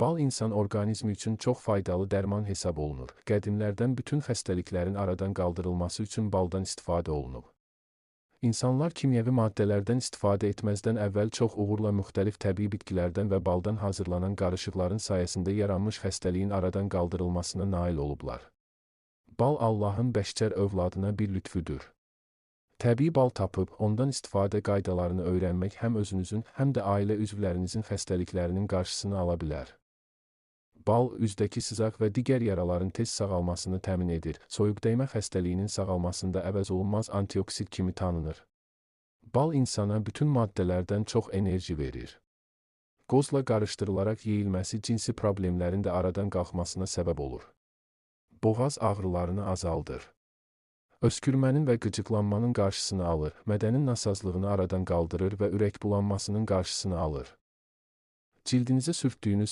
Bal insan orqanizmi üçün çox faydalı dərman hesab olunur. Qədimlərdən bütün xəstəliklərin aradan qaldırılması üçün baldan istifadə olunub. İnsanlar kimyəvi maddələrdən istifadə etməzdən əvvəl çox uğurla müxtəlif təbii bitkilərdən və baldan hazırlanan qarışıqların sayəsində yaranmış xəstəliyin aradan qaldırılmasına nail olublar. Bal Allahın bəşər övladına bir lütfüdür. Təbii bal tapıb, ondan istifadə qaydalarını öyrənmək həm özünüzün, həm də ailə üzvlərinizin xəstəliklərinin qarşısını ala bilər. Bal üzdəki sızaq və digər yaraların tez sağalmasını təmin edir. Soyuqdəymə xəstəliyinin sağalmasında əvəzolunmaz antioksid kimi tanınır. Bal insana bütün maddələrdən çox enerji verir. Qozla qarışdırılaraq yeyilməsi cinsi problemlərin də aradan qalxmasına səbəb olur. Boğaz ağrılarını azaldır. Öskürmənin və qıcıqlanmanın qarşısını alır, mədənin nasazlığını aradan qaldırır və ürək bulanmasının qarşısını alır. Cildinizə sürtdüyünüz